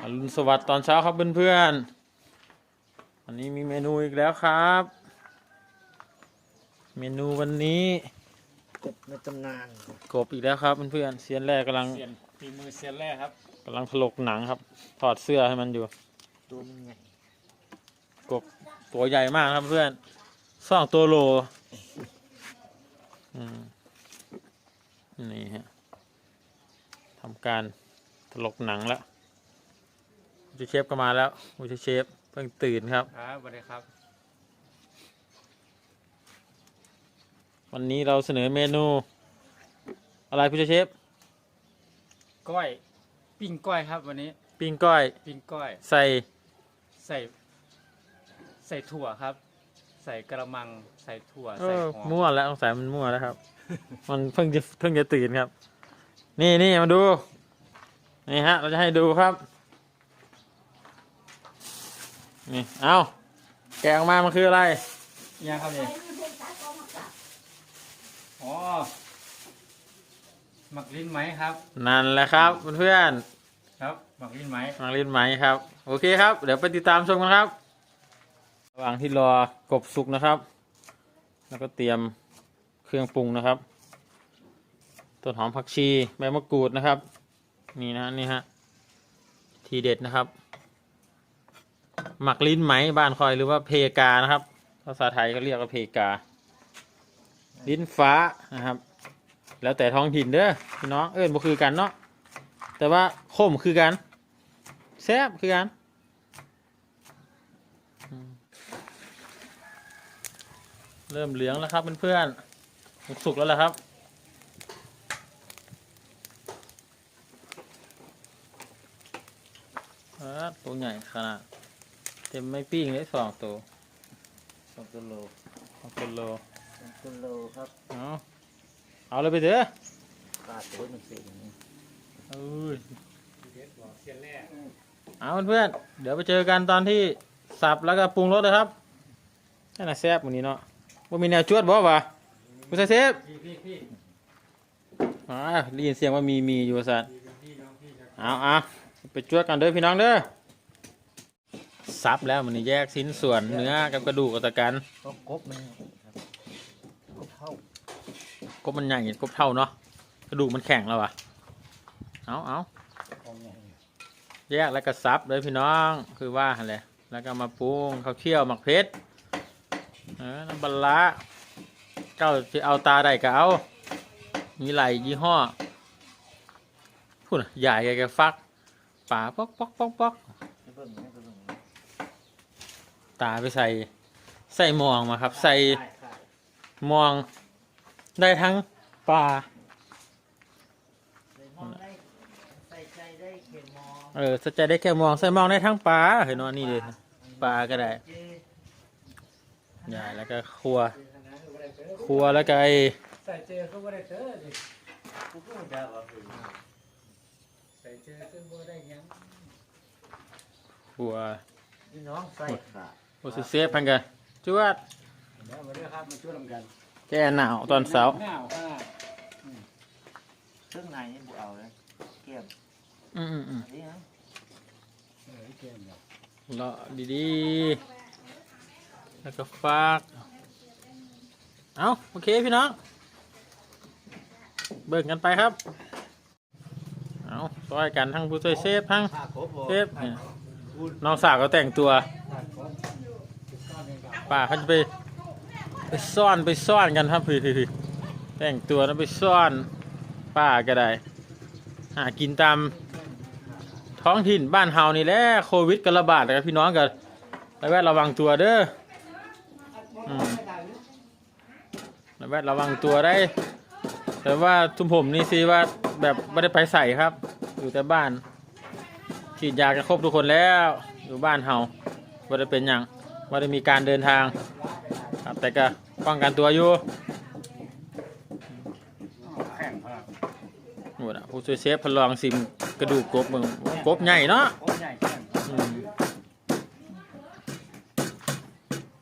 อรุณสวัสดิ์ตอนเช้าครับเพื่อนๆวันนี้มีเมนูอีกแล้วครับ เมนูวันนี้กบในตำนานกบอีกแล้วครับเพื่อนๆเซียนแรกกำลังเซียนฝีมือเซียนแรกครับกำลังถลกหนังครับ ถอดเสื้อให้มันอยู่ตัวมันใหญ่กบตัวใหญ่มากครับเพื่อนสองตัวโลอืมนี่ฮะทำการถลกหนังแล้วผู้ ช่วยเชฟก็มาแล้วผู้ช่วยเชฟเพิ่งตื่นครับ ครับสวัสดีครับ วันนี้เราเสนอเมนู อะไรผู้ช่วยเชฟก้อย ปิ้งก้อยครับวันนี้ ปิ้งก้อย ปิ้งก้อย ใส่ใส่ ใส่ถั่วครับ ใส่กระมังใส่ถั่วเอใส่อหอมมั่วแล้วสงสัยมันมั่วแล้วครับ มันเพิ่งจะเพิ่งจะตื่นครับ นี่นี่มาดูนี่ฮะ เราจะให้ดูครับ นี่เอาแกะออกมามันคืออะไรยังครับนี่อ๋อหมักลิ้นไหมครับ นั่นแหละครับเพื่อนครับหมักลิ้นไหมๆฟังลิ้นไหมครับ โอเคครับ เดี๋ยวไปติดตามชมกันครับ ระหว่างที่รอกบสุกนะครับ แล้วก็เตรียมเครื่องปรุงนะครับต้นหอมผักชีใบมะกรูดนะครับ นี่นะนี่ฮะทีเด็ดนะครับ หมักลิ้นไหมบ้านคอยหรือว่าเพกานะครับ ภาษาไทยก็เรียกว่าเพกา ลิ้นฟ้านะครับ แล้วแต่ท้องถิ่นเด้อพี่น้องเอิ้นบ่คือกันเนาะแต่ว่าขมคือกันแซ่บคือกันเริ่มเหลืองแล้วครับเพื่อนๆสุกแล้วล่ะครับตัวใหญ่ขนาด เต็มไม่ปิ้งเลยสองตัวสองกิโลสองกิโลสองกิโลครับ เอาเอาเลยไปเถอะปลาตัวมันสีอย่างนี้เอ้ยเด็ดบอกเซียนแรกเอาเพื่อนๆเดี๋ยวไปเจอกันตอนที่สับแล้วก็ปรุงรสเลยครับนี่น่ะแซ่บวันนี้เนาะว่ามีแนวจวดบ่วะคุณเซฟพี่พี่พี่อ่าได้ยินเสียงว่ามีมีอยู่สัตว์พี่น้องพี่ครับเอาเอาไปจวดกันเด้อพี่น้องเด้อ สับแล้วมันนี่แยกชิ้นส่วนเนื้อกับกระดูกออกจากกันก็กบมันครับกบเท่ากบมันใหญ่กบเท่าเนาะกระดูกมันแข็งแล้ววะเอาเอาของใหญ่แยกแล้วก็ซับเลยพี่น้องคือว่าหั่นแหละแล้วก็มาปรุงข้าวเคี่ยวหมักเพชรเออน้ำปลาร้าเจ้าจะเอาตาใดก็เอามีหลายยี่ห้อพูดน่ะใหญ่แกฟักป่าปอกปอกปอกปอก ให้เบิ่งให้เบิ่ง ตาไปใส่ ใส่หมองมาครับ ใส่ใช่ใช่หมองได้ทั้งปลาใส่หม้อได้ใส่ใจได้เข็มมองเออสนใจได้แค่หมอง ใส่หมองได้ทั้งปลาเห็นว่านี่เลยปลาก็ได้เจใหญ่แล้วก็ครัว ครัวแล้วก็ไอใส่เจอก็ไม่ได้เจอดิกูก็ไม่ได้ว่าคือใส่เจอก็ไม่ได้ยังครัวพี่น้องใส่ขาด โอซิเซฟพันกันจวดเดี๋ยวมาด้วยครับมาช่วยกันแก้หนาวตอนเช้าหนาวขนาดเครื่องในนี่บุเอาเลยเกี่ยมอืมอืมอืมนี่นะเออเกมเดี๋ยวเลาะดีๆ แล้วก็ฟากเอาโอเคพี่น้อง เบิ่งกันไปครับ เอาซอยกันทั้งผู้ช่วยเซฟทั้งผ้าครบบ่เซฟเนี่ยน้องสาวก็แต่งตัว ตัดผมติดก้อนเองครับ ป้าเขาจะไปไปซ่อนไปซ่อนกันครับพี่พี่แต่งตัวแล้วไปซ่อนป้าก็ได้ หากินตามท้องถิ่นบ้านเฮานี่แหละโควิดกระบาดนะครับพี่น้องกันระแวดระวังตัวเด้อระแวดระวังตัวได้ แต่ว่าทุ่มผมนี่สิว่าแบบไม่ได้ไปใส่ครับ อยู่แต่บ้านฉีดยากันครบทุกคนแล้ว อยู่บ้านเฮาไม่ได้เป็นอย่าง ว่าได้มีการเดินทางครับแต่ก็ป้องกันตัวอยู่แข่งพลังหมดอะผู้ช่วยเชฟพลองซิมกระดูกกบมึงกบใหญ่เนาะโอ้ใหญ่แข่งอืม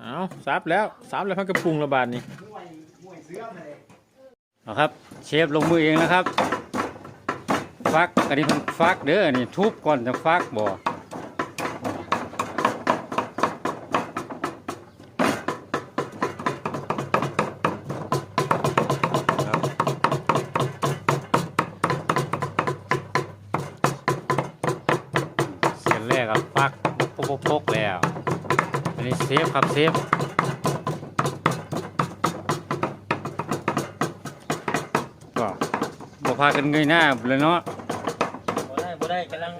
เอาซับแล้วซับแล้วพักกระปุงระบาดนี่เอาครับเชฟลงมือเองนะครับ ฟักอันนี้เพิ่นฟักเด้อนนี้ทุบก่อนจะฟักบ่ครับ ครับเซฟก็บ่พากันเงยหน้าเลยเนาะบ่ได้บ่ได้กำลัง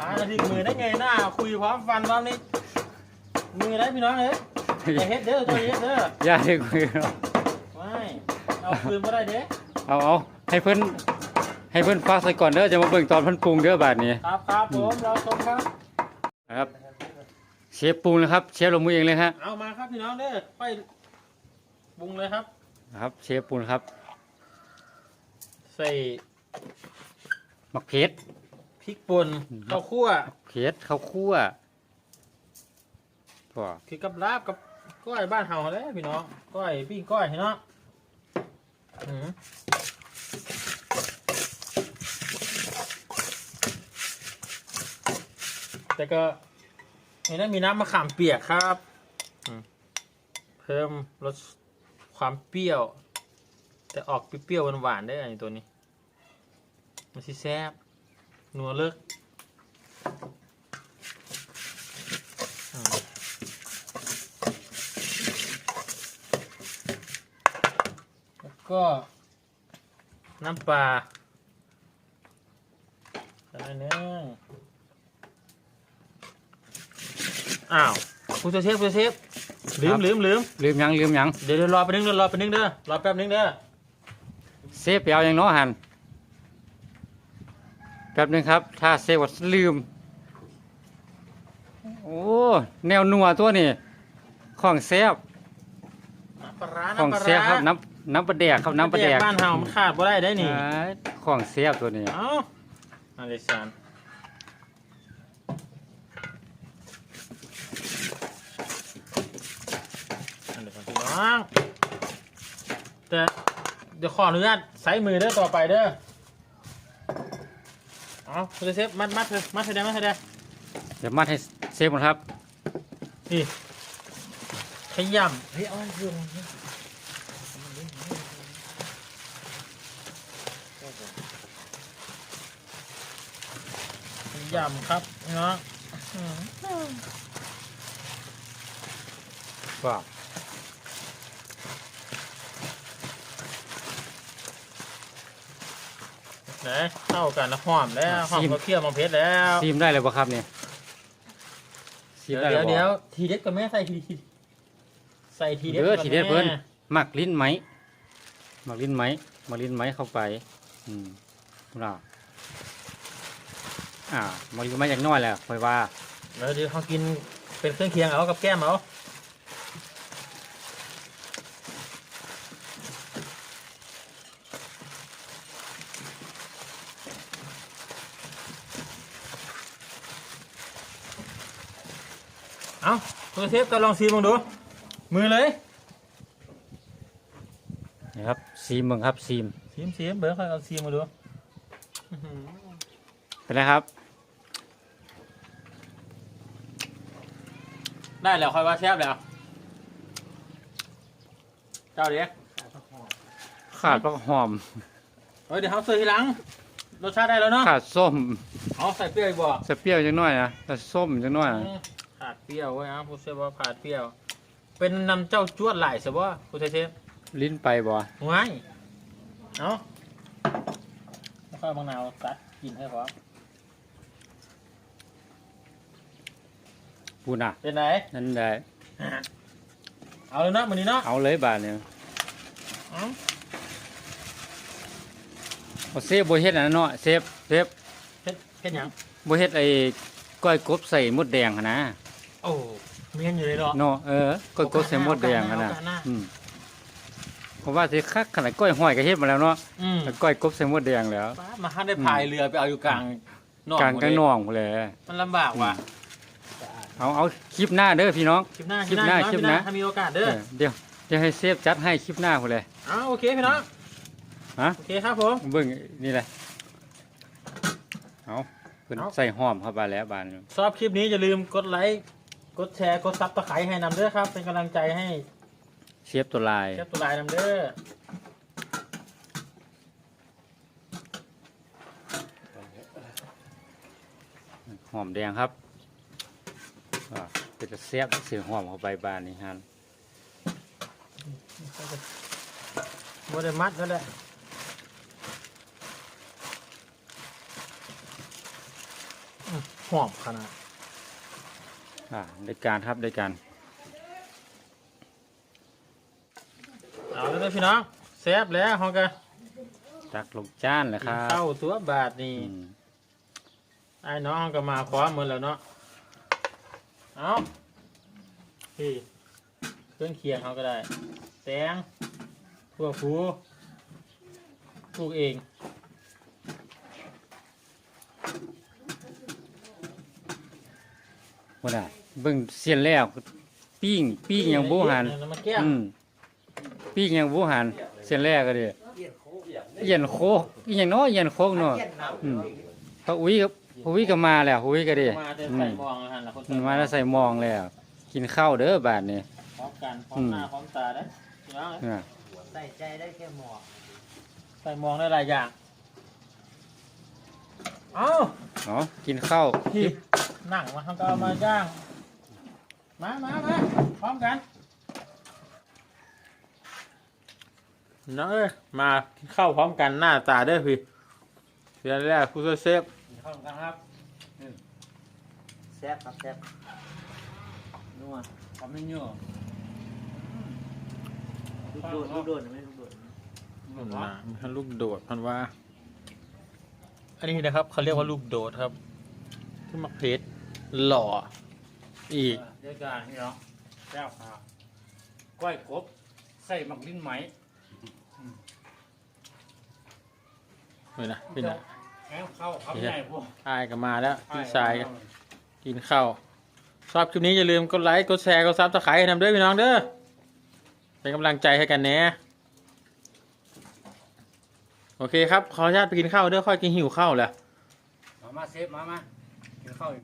หานาทีมือได้ไงหน้า คุยพร้อมฟันพร้อมนี่มือได้พี่น้องเอ้ยอย่าเฮ็ดเด้อตัวเฮ็ดเด้ออย่าให้คุยเนาะไม่เอาคืนบ่ได้เด้เอาเอาให้เพิ่นให้เพิ่นฟักใส่ก่อนเด้อจะมาเบิ่งตอนเพิ่นปรุงเด้อบาดนี้ ครับครับผมเราชมครับนะครับเช ฟปรุงนะครับ เชฟลงมือเองเลยฮะเอามาครับพี่น้องเด้อไปปรุงเลยครับนะครับเชฟปรุงครับ ใส่มะเขือพริกป่นข้าวคั่วเขือข้าวคั่วก็คือกับลาบกับก้อยบ้านเฮาแหล้วพี่น้องก้อยปิ้งก้อยเห็นเนาะอืมแต่ก็ นี่นะมีน้ำมะขามเปียกครับอืมเพิ่มรสความเปรี้ยว แต่ออกเปรี้ยวๆหวานๆได้อันนี้ตัวนี้ มันสิแซ่บนัวเลิกอืมแล้วก็น้ำปลาใส่หน่อยนึง อ้าวคุณเชฟคุณเชฟลืมลืมลืมลืมหยังลืมหยังเดี๋ยวเดี๋ยวรอไปบนึงเดี๋ยวรอไปบนึงเด้อรอแป๊บนึงเด้อเซฟไปเอาอย่างเน้อหันแป๊บหนึงครับ ถ้าเซฟว่าลืม โอ้แนวนัวตัวนี้ของแซ่บน้ำปลาร้าของน้ำปลาแซ่บครับร้าน้ำน้ำปลาแดกครับน้ำปลาแดกบ้านเฮามันขาดบ่ได้ได้นี่อ่าของแซ่บตัวนี้ เอ้าอันเดซานอันเดซานพี่น้ องแต่เดี๋ยวขออนุญาตใช้มือเด้อต่อไปเด้อเอาคุณเซฟมัดมัดเลยมัดให้ได้มัดให้ได้เดี๋ยวมัดให้เซฟหมดครับ นี่ขยเฮ้ยเอาอันเรื่องนี้ำขยำครับพี่น้องอืมว้าว ไหนเข้ากันนะหอมแล้วหอมก็เคี่ยวมังเพชรแล้วซีมได้เลยป่ะครับเนี่ยซีเดี๋มยวได้เดี๋ยวเลยเดี๋ยวทีเด็ดกับแม่ใส่ทีทีใส่ทีเด็ดเด้อก่อนทีเด็ดแม่เพิ่นหมักลิ้นไหมหมักลิ้นไหมหมักลิ้นไหมเข้าไป อืมน่าอ่าหมักลิ้นไหมอย่างน้อยแหละค่อยว่าเดี๋ยวเดี๋ยวเขากินเป็นเครื่องเคียงเอากับแก้มเอา เอาคุณเทปก็ลองซีมลองดู มือเลยนะครับซีมเบิ่งครับซีมซีมซีมเบิร์ดค่อยเอาซีมมาดูเป็นไรครับ ได้แล้วค่อยว่าแซบแล้ว เจ้าเด็กขาดปลาหอมเฮ้ยเดี๋ยวเขาซื้อทีหลังรสชาติได้แล้วเนาะขาดส้ม เอาใส่เปรี้ยวอีกบ่ใส่เปรี้ยวจังน้อยนะแต่ส้มจังน้อยนะอืมขาดเปรี้ยวเว้ยอะผู้เชฟว่าขาดเปรี้ยว เป็นนำเจ้าจวดหลายสิบ่ผู้เชฟลิ้นไปบ่ง่ายเอาข้าวบางนาวตัดกินให้พร้อมพูดน่ะ เป็นไหนนั่นได้ เอาเลยเนาะมื้อนี้เนาะเอาเลยบาทเนี่ยเอาเอาเซฟโบเฮ็ดอันนั้นเนาะเซฟเซฟเฮ็ดเฮ็ดหยังโบเฮ็ดไอ้ก้อยกบใส่มดแดงหั้นนะ โอ้เมียนอยู่เลยเนาะเนาะเออก้อยกบใส่มดแดงหั้นนะโอกาสหน้าอืมผมว่าสิคักขนาดก้อยห้อยก็เฮ็ดมาแล้วเนาะอืมแต่ก้อยกบใส่มดแดงแล้วป้ามาหันได้พายเรือไปเอาอยู่กลางนอกกลางกลางนองพู้นแหละ มันลำบากว่ะเอาเอาคลิปหน้าเด้อพี่น้อง คลิปหน้าคลิปหน้าพี่คลิปหน้าถ้ามีโอกาสเอเด้ออเดี๋ยวเดี๋ยวให้เซฟจัดให้คลิปหน้าพู้นแหละ เอาโอเคพี่น้องฮะ โอเคครับผม เบิ่งนี่แหละเอาเพิ่นเอา ใส่หอมเข้าไปแล้วบานนี้ ชอบคลิปนี้อย่าลืมกดไลค์ กดแชร์กดซับตะไคร้ให้นำเด้อครับ เป็นกำลังใจให้เชฟตัวลาย เชฟตัวลายนำเด้อหอมแดงครับอ่าเป็นจะเสียบเสียงหอมเข้าไปบานนี้ฮันบไดมัดก็ได้อืมหอมขนาด อ่าได้การครับได้การเอาแล้วเด้อพี่น้องแซ่บแล้วฮองกันตักลงจานเลยครับเข้าตัวบาทนี่อืมไอ้น้องก็มาคว้ามือแล้วเนาะเอาพี่เครื่องเคียงเขาก็ได้แตงพวกฟูปลูกเองว่าน่ะ เบิ่งเสียนแล้วปิ้งปิ้งอย่างบูหันเออมาแก้วอืมปิ้งอย่างบูหันเสียนแรกก็ดิเปลี่ยนโค้กอย่างเย็นโคกอีหยังน้อยเย็นโคกเนาะเปลี่ยนน้ำอืมพระอุ้ยก็พระอุ้ยก็มาแล้วพระอุ้ยก็ดิมาจะอืใส่มมองแล้วหันละคนมันมาแล้วใส่หมองแล้ว กินข้าวเด้อบาดนี้พร้อมกันพร้อมหน้าพร้อมตาได้อพี่น้องเอ้ยอ่าใส่ใจได้แค่หมอกใส่มองได้หลายอย่างเอาอ๋อกินข้าวพี่หนังมาทำก็เอามาย่าง มามามาพร้อมกันน้องเอ้ยมากินข้าวพร้อมกันหน้าตาเด้อพี่เรียนแรกผู้ช่วยเซฟกินข้าวกันครับแซ่บครับแซ่บนัวทำไม่เยอะลูกโดดลูกโดดไม่ลูกโดดมันมามันลูกโดดพันว่า อันนี้นะครับเขาเรียกว่าลูกโดดครับที่มักเพชรหล่อ อีกเดี๋ยวการพี่น้องแก้วครับก้อยกบใส่หมักลิ้นไหมเลยนะพี่นะแก้วข้าวคำใหญ่พวกอายก็มาแล้วพี่ชายก็กินข้าวชอบคลิปนี้อย่าลืมกดไลค์กดแชร์กดซับสไครต์ให้นำด้วยพี่น้องเด้อเป็นกำลังใจให้กันแน่โอเคครับ ขออนุญาตไปกินข้าวเด้อค่อยกินหิวข้าวแหละมามาเซฟมามากินข้าวอีก